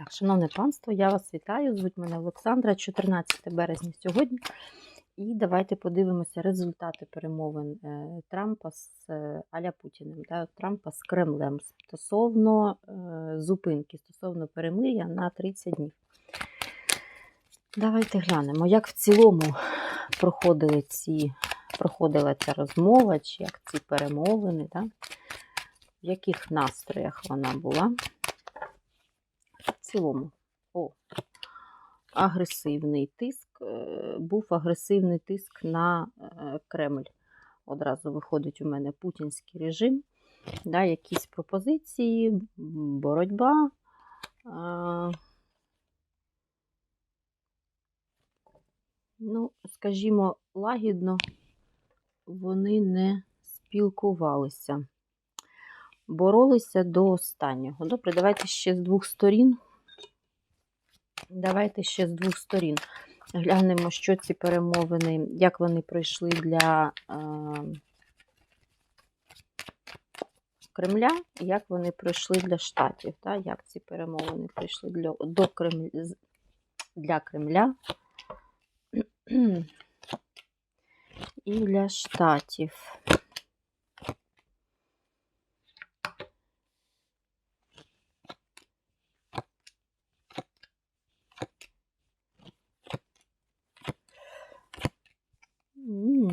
Так, шановне панство, я вас вітаю. Звуть мене Олександра, 14 березня сьогодні. І давайте подивимося результати перемовин е, Трампа з е, Аля Путіним, да, Трампа з Кремлем стосовно е, зупинки, стосовно перемир'я на 30 днів. Давайте глянемо, як в цілому проходили ці, проходила ця розмова, чи як ці перемовини, да? в яких настроях вона була. В цілому, о, агресивний тиск, е, був агресивний тиск на е, Кремль. Одразу виходить у мене путінський режим, да, якісь пропозиції, боротьба. Е, Ну, скажімо, лагідно вони не спілкувалися. Боролися до останнього. Добре, давайте ще з двох сторін. Давайте ще з двох сторін. Глянемо, що ці перемовини, як вони пройшли для е, Кремля, як вони пройшли для Штатів. Да? Як ці перемовини пройшли для, до Кремля, для Кремля і для Штатів. М.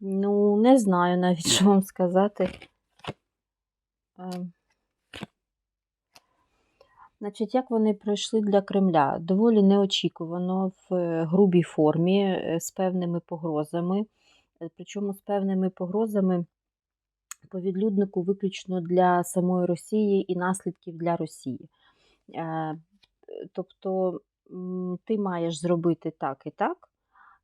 Ну, не знаю навіть, що вам сказати. Ем. Значить, як вони пройшли для Кремля? Доволі неочікувано в е, грубій формі, е, з певними погрозами. Е, Причому з певними погрозами по відлюднику виключно для самої Росії і наслідків для Росії. Тобто ти маєш зробити так і так.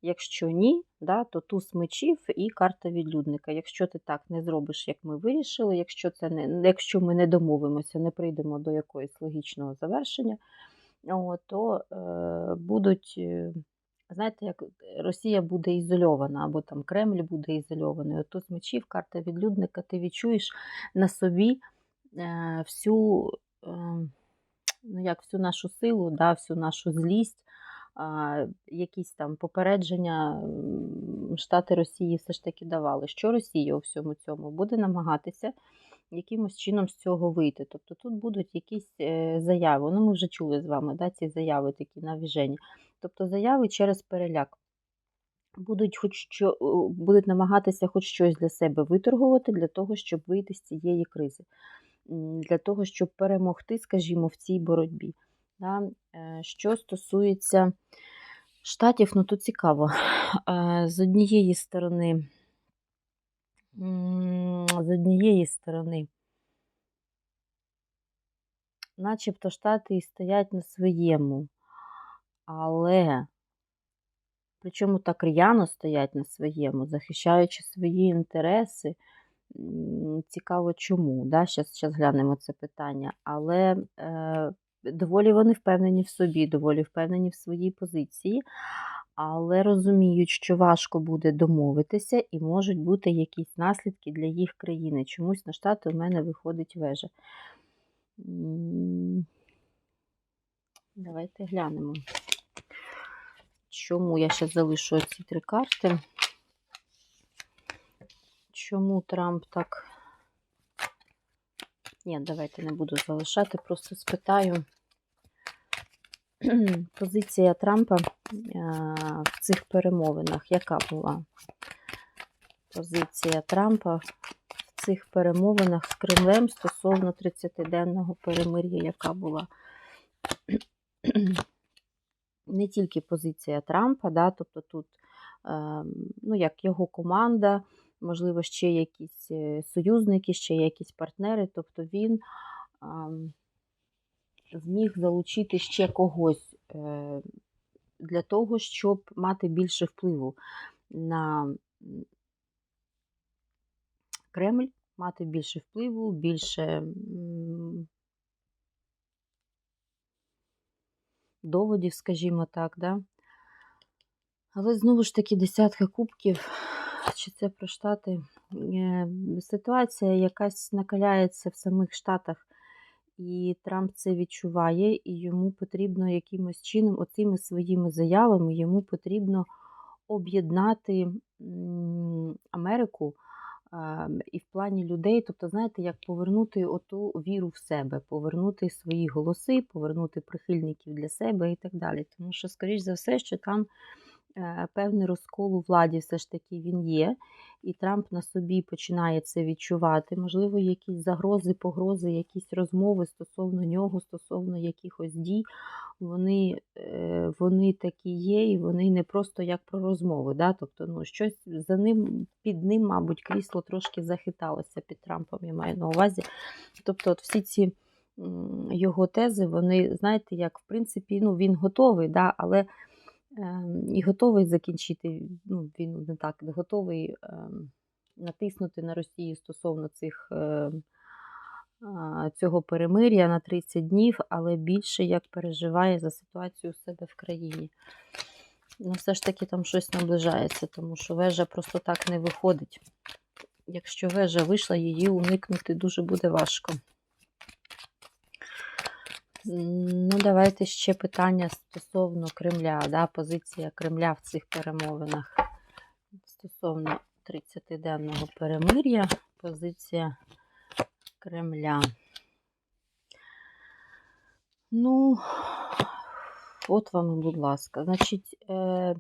Якщо ні, да, то туз мечів і карта відлюдника. Якщо ти так не зробиш, як ми вирішили, якщо, це не, якщо ми не домовимося, не прийдемо до якогось логічного завершення, то е, будуть, е, знаєте, як Росія буде ізольована, або там Кремль буде ізольований. Туз мечів, карта відлюдника, ти відчуєш на собі е, всю, е, ну, як всю нашу силу, да, всю нашу злість якісь там попередження Штати Росії все ж таки давали. Що Росія у всьому цьому буде намагатися якимось чином з цього вийти. Тобто тут будуть якісь е, заяви. Ну, ми вже чули з вами да, ці заяви такі навіжені. Тобто заяви через переляк. Будуть хоч що, будуть намагатися хоч щось для себе виторгувати для того, щоб вийти з цієї кризи, для того, щоб перемогти, скажімо, в цій боротьбі. Да? Е, Що стосується штатів, ну тут цікаво. Е, З однієї сторони, з однієї сторони, начебто штати і стоять на своєму, але причому так р'яно стоять на своєму, захищаючи свої інтереси. Цікаво, чому. Да? Щас глянемо це питання. Але е, доволі вони впевнені в собі, доволі впевнені в своїй позиції, але розуміють, що важко буде домовитися і можуть бути якісь наслідки для їх країни. Чомусь на штати у мене виходить вежа. Давайте глянемо. Чому я ще залишу ці три карти? Чому Трамп так. Ні, давайте не буду залишати, просто спитаю. Позиція Трампа е, в цих перемовинах, яка була? Позиція Трампа в цих перемовинах з Кремлем стосовно 30-денного перемир'я, яка була? Не тільки позиція Трампа, да, тобто тут е, ну, як його команда, можливо, ще якісь е, союзники, ще якісь партнери. Тобто він зміг залучити ще когось е, для того, щоб мати більше впливу на Кремль, мати більше впливу, більше доводів, скажімо так. Да? Але знову ж таки, десятка кубків чи це про Штати? Е, Ситуація якась накаляється в самих Штатах, і Трамп це відчуває, і йому потрібно якимось чином, оцими своїми заявами, йому потрібно об'єднати Америку і в плані людей, тобто, знаєте, як повернути оту віру в себе, повернути свої голоси, повернути прихильників для себе і так далі. Тому що, скоріш за все, що там певний розкол у владі все ж таки він є, і Трамп на собі починає це відчувати. Можливо, якісь загрози, погрози, якісь розмови стосовно нього, стосовно якихось дій, вони, е, вони такі є, і вони не просто як про розмови. Да? Тобто, ну, щось за ним, під ним, мабуть, крісло трошки захиталося під Трампом, я маю на увазі. Тобто, от всі ці його тези, вони, знаєте, як в принципі, ну, він готовий, да, але і готовий закінчити, ну, він не так, готовий ем, натиснути на Росію стосовно цих. ем, цього перемир'я на 30 днів, але більше як переживає за ситуацію у себе в країні. Ну, все ж таки там щось наближається, тому що вежа просто так не виходить. Якщо вежа вийшла, її уникнути дуже буде важко. Ну, давайте ще питання стосовно Кремля, да, позиція Кремля в цих перемовинах. Стосовно 30-денного перемир'я, позиція Кремля. Ну, от вам, будь ласка. Значить, е,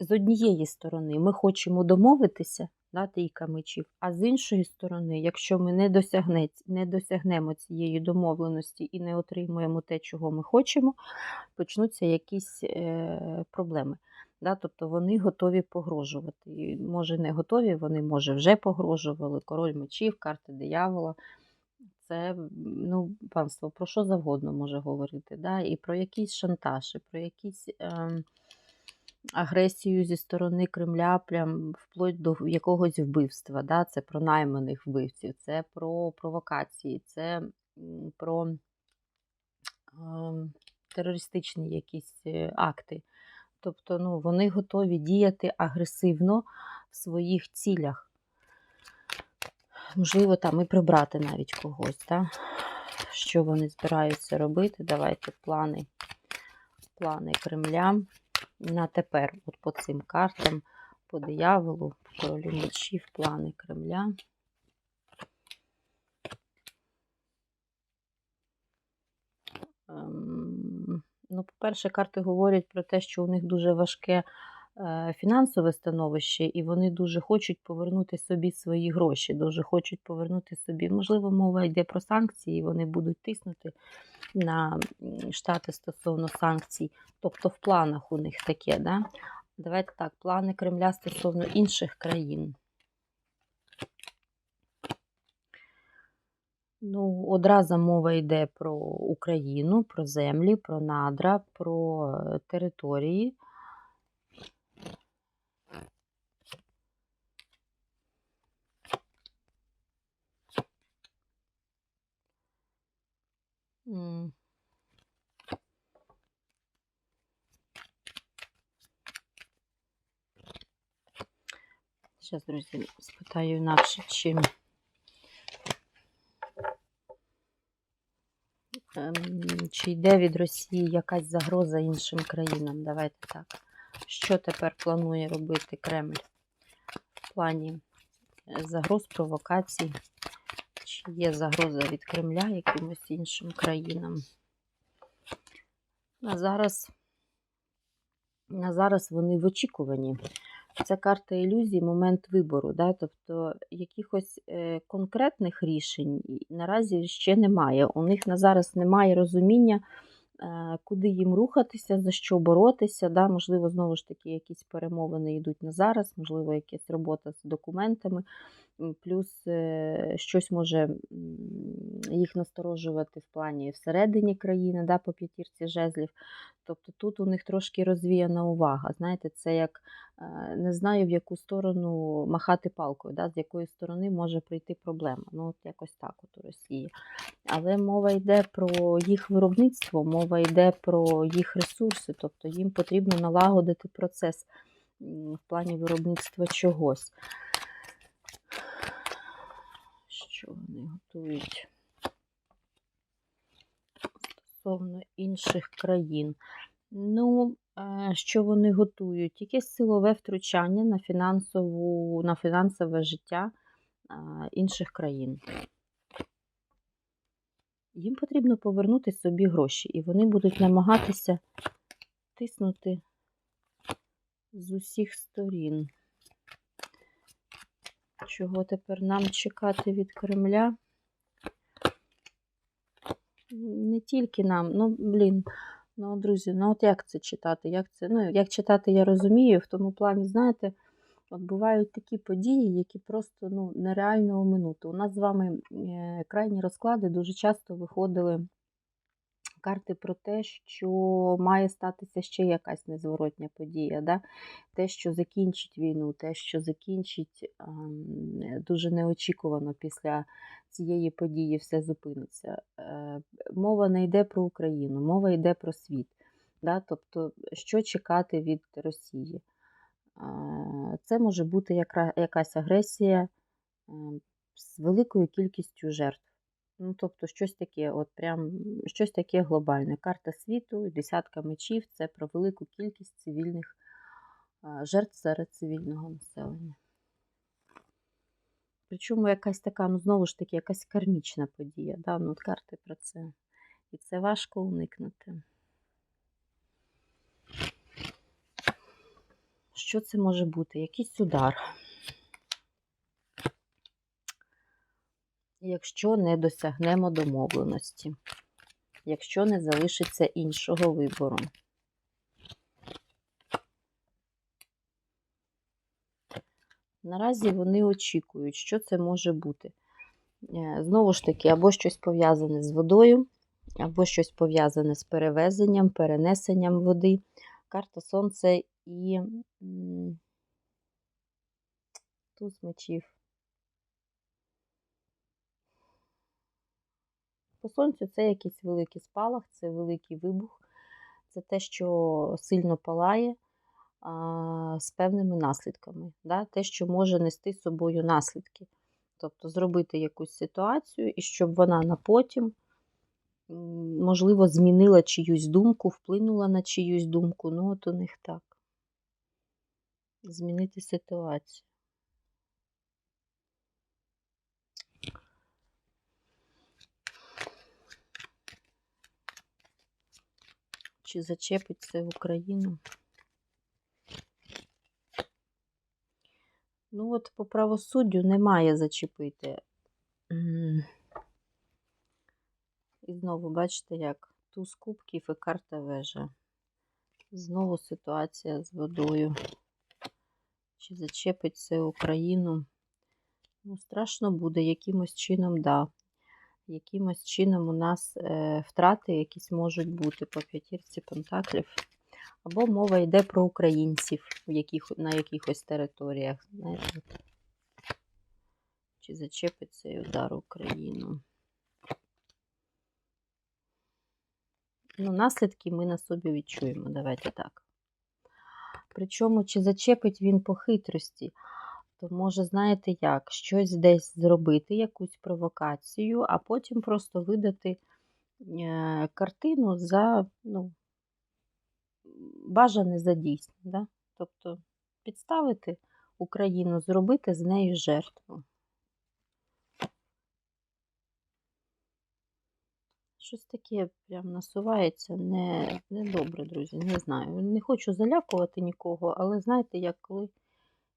з однієї сторони ми хочемо домовитися, да, трійка мечів, а з іншої сторони, якщо ми не, не досягнемо цієї домовленості і не отримуємо те, чого ми хочемо, почнуться якісь е, проблеми. Да, тобто вони готові погрожувати. І, Може, не готові, вони, може, вже погрожували. Король мечів, карти диявола. Це ну, панство, про що завгодно може говорити. Да? І про якийсь шантаж, і про якісь ем, агресію зі сторони Кремля, прям вплоть до якогось вбивства. Да? Це про найманих вбивців, це про провокації, це про ем, терористичні якісь е, акти. Тобто ну, вони готові діяти агресивно в своїх цілях. Можливо, там і прибрати навіть когось. Так? Що вони збираються робити? Давайте плани, плани Кремля на тепер, от по цим картам, по дияволу, по мечів, плани Кремля. Ем, Ну, по-перше, карти говорять про те, що у них дуже важке е, фінансове становище, і вони дуже хочуть повернути собі свої гроші, дуже хочуть повернути собі. Можливо, мова йде про санкції, і вони будуть тиснути на штати стосовно санкцій. Тобто в планах у них таке. Да? Давайте так, плани Кремля стосовно інших країн. Ну, одразу мова йде про Україну, про землі, про надра, про е, території. М. Зараз, друзі, спитаю інакше, ем, чи йде від Росії якась загроза іншим країнам. Давайте так. Що тепер планує робити Кремль в плані е, загроз, провокацій? Чи є загроза від Кремля якимось іншим країнам? На зараз, на зараз вони в очікуванні. Це карта ілюзій, момент вибору. Да? Тобто якихось е, конкретних рішень наразі ще немає. У них на зараз немає розуміння, е, куди їм рухатися, за що боротися. Да? Можливо, знову ж таки, якісь перемовини йдуть на зараз, можливо, якась робота з документами, плюс е, щось може їх насторожувати в плані всередині країни, да, по п'ятірці жезлів. Тобто тут у них трошки розвіяна увага. Знаєте, це як е, не знаю, в яку сторону махати палкою, да, з якої сторони може прийти проблема. Ну, от якось так от у Росії. Але мова йде про їх виробництво, мова йде про їх ресурси, тобто їм потрібно налагодити процес в плані виробництва чогось. Що вони готують стосовно інших країн? Ну, е, що вони готують? Якесь силове втручання на фінансову, на фінансове життя е, інших країн. Їм потрібно повернути собі гроші, і вони будуть намагатися тиснути з усіх сторін. Чого тепер нам чекати від Кремля? Не тільки нам, ну, блін, ну, друзі, ну от як це читати? Як це, ну, як читати, я розумію, в тому плані, знаєте, от бувають такі події, які просто ну, нереально оминути. У нас з вами е, крайні розклади дуже часто виходили карти про те, що має статися ще якась незворотня подія. Да? Те, що закінчить війну, те, що закінчить ем, дуже неочікувано після цієї події все зупиниться. Е, Мова не йде про Україну, мова йде про світ. Да? Тобто, що чекати від Росії? Е, Це може бути якась агресія е, з великою кількістю жертв. Ну, тобто, щось таке, от прям щось таке глобальне. Карта світу, десятка мечів це про велику кількість цивільних жертв серед цивільного населення. Причому якась така, ну знову ж таки, якась кармічна подія. Да? Ну, от карти про це. І це важко уникнути. Що це може бути? Якийсь удар. Якщо не досягнемо домовленості, якщо не залишиться іншого вибору. Наразі вони очікують, що це може бути. Е, знову ж таки, або щось пов'язане з водою, або щось пов'язане з перевезенням, перенесенням води. Карта Сонце і туз мечів. По сонцю це якийсь великий спалах, це великий вибух, це те, що сильно палає а, з певними наслідками. Да? Те, що може нести з собою наслідки. Тобто зробити якусь ситуацію, і щоб вона на потім, можливо, змінила чиюсь думку, вплинула на чиюсь думку. Ну, от у них так. Змінити ситуацію. Чи зачепить це Україну. Ну, от по правосуддю немає зачепити. І знову, бачите, як туз кубків і карта вежа. Знову ситуація з водою. Чи зачепить це Україну? Ну, страшно буде, якимось чином, да якимось чином у нас е, втрати якісь можуть бути по п'ятірці пентаклів. Або мова йде про українців в яких, на якихось територіях. Знаєте? Чи зачепить цей удар Україну? Ну, Наслідки ми на собі відчуємо, давайте так. Причому, чи зачепить він по хитрості? То може, знаєте як, щось десь зробити, якусь провокацію, а потім просто видати е, картину за ну, бажане за дійсне. Да? Тобто підставити Україну, зробити з нею жертву. Щось таке прям насувається не, не добре, друзі. Не знаю. Не хочу залякувати нікого, але знаєте, як коли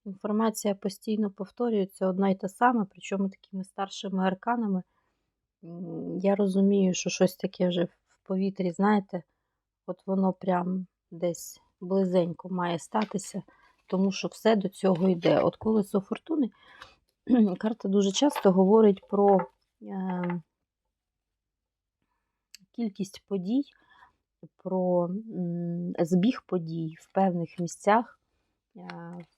Інформація постійно повторюється одна й та сама, причому такими старшими арканами. Я розумію, що щось таке вже в повітрі, знаєте, от воно прям десь близенько має статися, тому що все до цього йде. От колесо фортуни карта дуже часто говорить про е, кількість подій, про збіг подій в певних місцях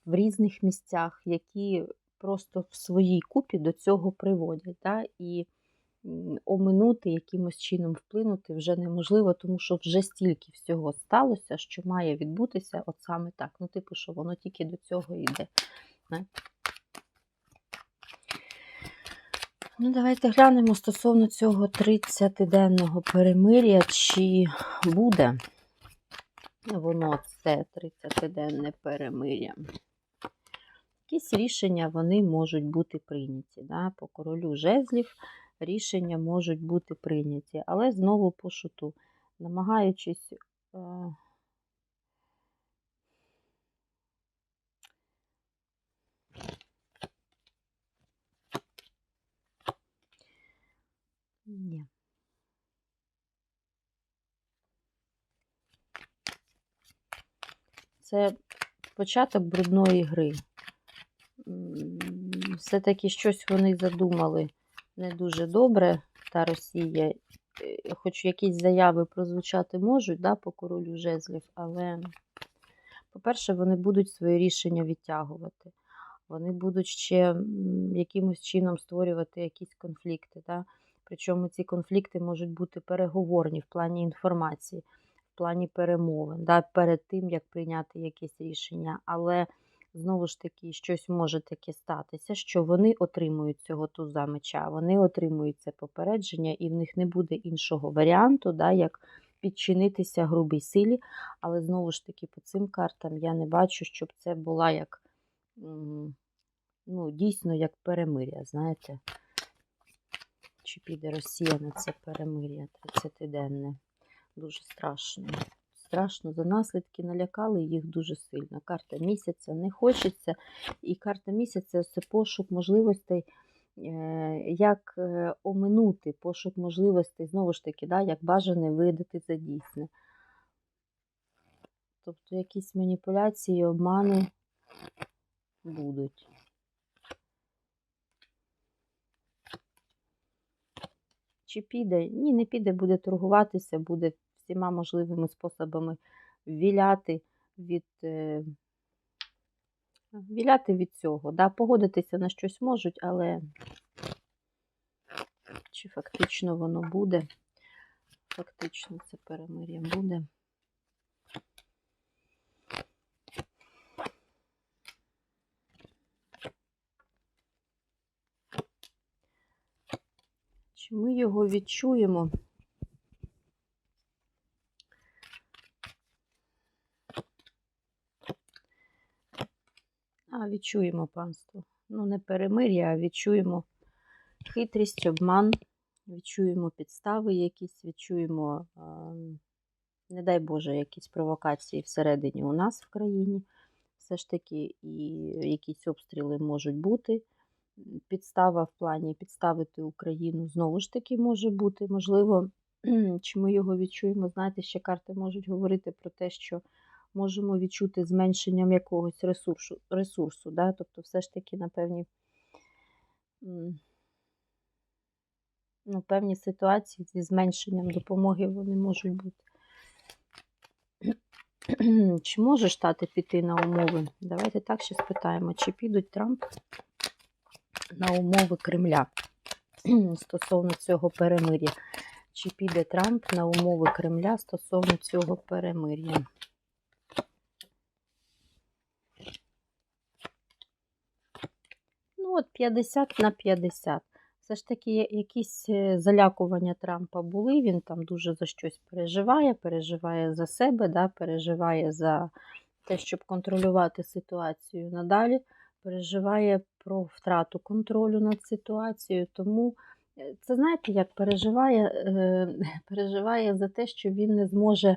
в різних місцях, які просто в своїй купі до цього приводять. Да? І оминути, якимось чином вплинути вже неможливо, тому що вже стільки всього сталося, що має відбутися от саме так. Ну, типу, що воно тільки до цього йде. знаєте. Ну, давайте глянемо стосовно цього 30-денного перемир'я, чи буде воно це 30-денне перемир'я. Якісь рішення вони можуть бути прийняті. Да? По королю жезлів рішення можуть бути прийняті, але знову по шуту, намагаючись. е, Ні. Це початок брудної гри. Все-таки щось вони задумали не дуже добре, та Росія. Е, Хоч якісь заяви прозвучати можуть да, по королю жезлів, але, по-перше, вони будуть свої рішення відтягувати. Вони будуть ще якимось чином створювати якісь конфлікти. Да? Причому ці конфлікти можуть бути переговорні в плані інформації, плані перемовин, да? перед тим, як прийняти якесь рішення. Але знову ж таки, щось може таке статися, що вони отримують цього туза меча, вони отримують це попередження, і в них не буде іншого варіанту, да, як підчинитися грубій силі. Але знову ж таки, по цим картам я не бачу, щоб це була як ну, дійсно як перемиря, знаєте. Чи піде Росія на це перемир'я 30-денне? Дуже страшно. Страшно за наслідки налякали їх дуже сильно. Карта місяця не хочеться. І карта місяця це пошук можливостей, е, як е, оминути пошук можливостей, знову ж таки, да, як бажане видати за дійсне. Тобто якісь маніпуляції, обмани будуть. Чи піде? Ні, не піде, буде торгуватися, буде всіма можливими способами віляти від, е, віляти від цього. Да? Погодитися на щось можуть, але чи фактично воно буде? Фактично це перемир'я буде. Чи ми його відчуємо? А, відчуємо панство. Ну, не перемир'я, а відчуємо хитрість, обман, відчуємо підстави якісь, відчуємо, не дай Боже, якісь провокації всередині у нас в країні. Все ж таки, і якісь обстріли можуть бути. Підстава в плані підставити Україну знову ж таки може бути. Можливо, чи ми його відчуємо. Знаєте, ще карти можуть говорити про те, що можемо відчути зменшенням якогось ресурсу, ресурсу да? тобто все ж таки на певні, ну, певні ситуації зі зменшенням допомоги вони можуть бути. Чи може штати піти на умови? Давайте так ще спитаємо, чи підуть Трамп на умови Кремля стосовно цього перемир'я? Чи піде Трамп на умови Кремля стосовно цього перемир'я? От 50 на 50. Все ж таки, якісь е, залякування Трампа були. Він там дуже за щось переживає, переживає за себе, да, переживає за те, щоб контролювати ситуацію надалі, переживає про втрату контролю над ситуацією. Тому е, це знаєте, як переживає, е, переживає за те, що він не зможе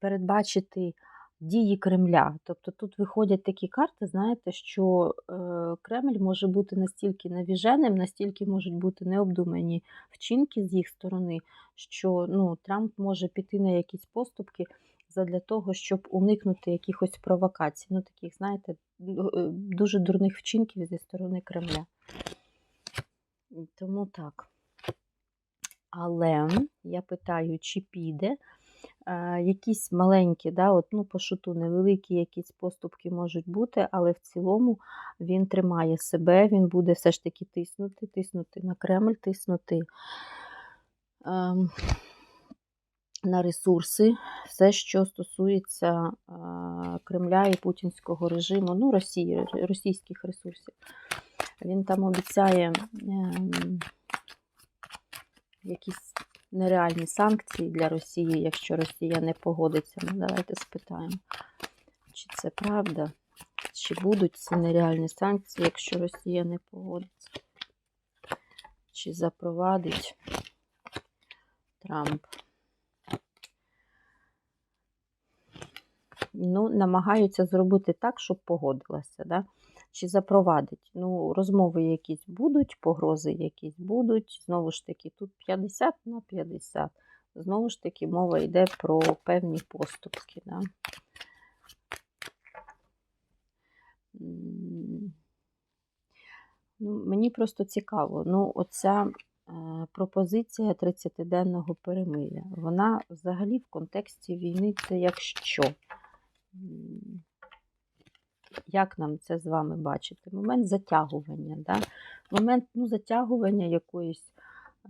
передбачити дії Кремля. Тобто тут виходять такі карти, знаєте, що е, Кремль може бути настільки навіженим, настільки можуть бути необдумані вчинки з їх сторони, що ну, Трамп може піти на якісь поступки для того, щоб уникнути якихось провокацій. Ну, таких, знаєте, е, дуже дурних вчинків зі сторони Кремля. Тому так. Але я питаю, чи піде якісь маленькі, да, от, ну, по шуту невеликі якісь поступки можуть бути, але в цілому він тримає себе, він буде все ж таки тиснути, тиснути на Кремль, тиснути ем, на ресурси, все, що стосується е, Кремля і путінського режиму, ну, Росії, російських ресурсів. Він там обіцяє ем, якісь нереальні санкції для Росії, якщо Росія не погодиться. Ну, давайте спитаємо, чи це правда, чи будуть ці нереальні санкції, якщо Росія не погодиться, чи запровадить Трамп. Ну, намагаються зробити так, щоб погодилася. Да? Чи запровадить. Ну, розмови якісь будуть, погрози якісь будуть. Знову ж таки, тут 50 на 50. Знову ж таки, мова йде про певні поступки. Да? Ну, Мені просто цікаво. Ну, оця е, пропозиція 30-денного перемиря, вона взагалі в контексті війни це як що? Як нам це з вами бачити? Момент затягування. Да? Момент ну, затягування якоїсь,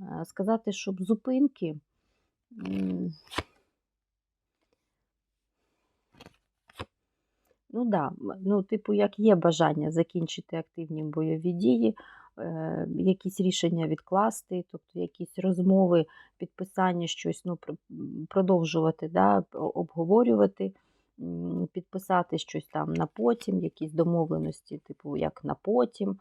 е, сказати, щоб зупинки. Ну да, ну, типу, як є бажання закінчити активні бойові дії, е, якісь рішення відкласти, тобто якісь розмови, підписання щось, ну, продовжувати, да, обговорювати підписати щось там на потім, якісь домовленості, типу, як на потім,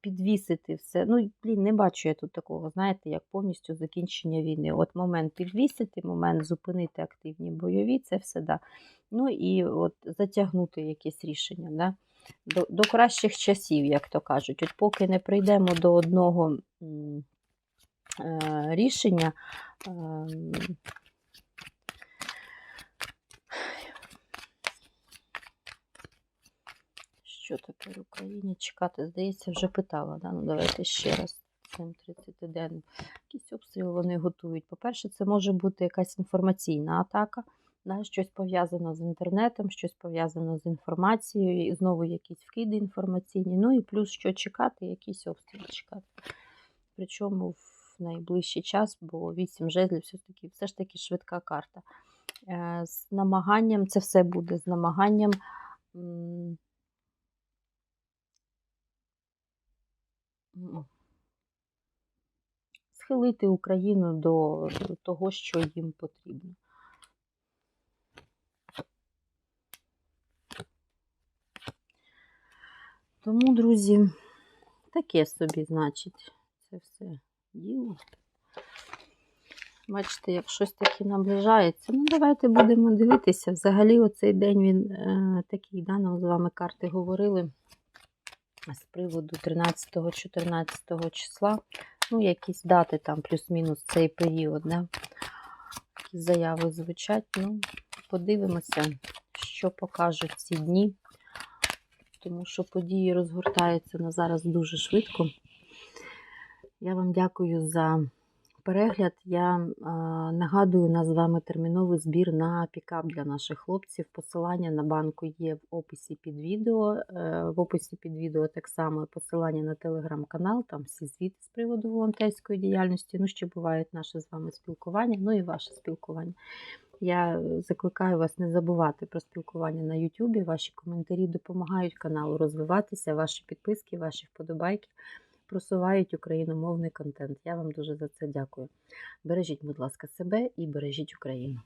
підвісити все. Ну, блін, не бачу я тут такого, знаєте, як повністю закінчення війни. От момент підвісити, момент зупинити активні бойові, це все да. Ну і от затягнути якесь рішення. Да? До, до кращих часів, як то кажуть. От поки не прийдемо до одного е, рішення. Що тепер Україні чекати? Здається, вже питала. Да? Ну, Давайте ще раз. Цим 30 день. Якісь обстріли вони готують. По-перше, це може бути якась інформаційна атака, да? щось пов'язане з інтернетом, щось пов'язане з інформацією, і знову якісь вкиди інформаційні. Ну і плюс що чекати, якісь обстріли чекати. Причому в найближчий час, бо 8 жезлів все-таки все ж таки швидка карта. Е, з намаганням, це все буде з намаганням схилити Україну до того, що їм потрібно. Тому, друзі, таке собі, значить, це все діло. Бачите, як щось таке наближається. Ну, давайте будемо дивитися. Взагалі, оцей день він е, такий, да, нам з вами карти говорили з приводу 13-14 числа. Ну, якісь дати там, плюс-мінус цей період, да? Якісь заяви звучать. Ну, подивимося, що покажуть ці дні. Тому що події розгортаються на зараз дуже швидко. Я вам дякую за перегляд. Я нагадую нас з вами терміновий збір на пікап для наших хлопців. Посилання на банку є в описі під відео. Е, в описі під відео так само посилання на телеграм-канал, там всі звіти з приводу волонтерської діяльності. Ну, ще бувають наше з вами спілкування, ну і ваше спілкування. Я закликаю вас не забувати про спілкування на Ютубі. Ваші коментарі допомагають каналу розвиватися, ваші підписки, ваші вподобайки просувають україномовний контент. Я вам дуже за це дякую. Бережіть, будь ласка, себе і бережіть Україну.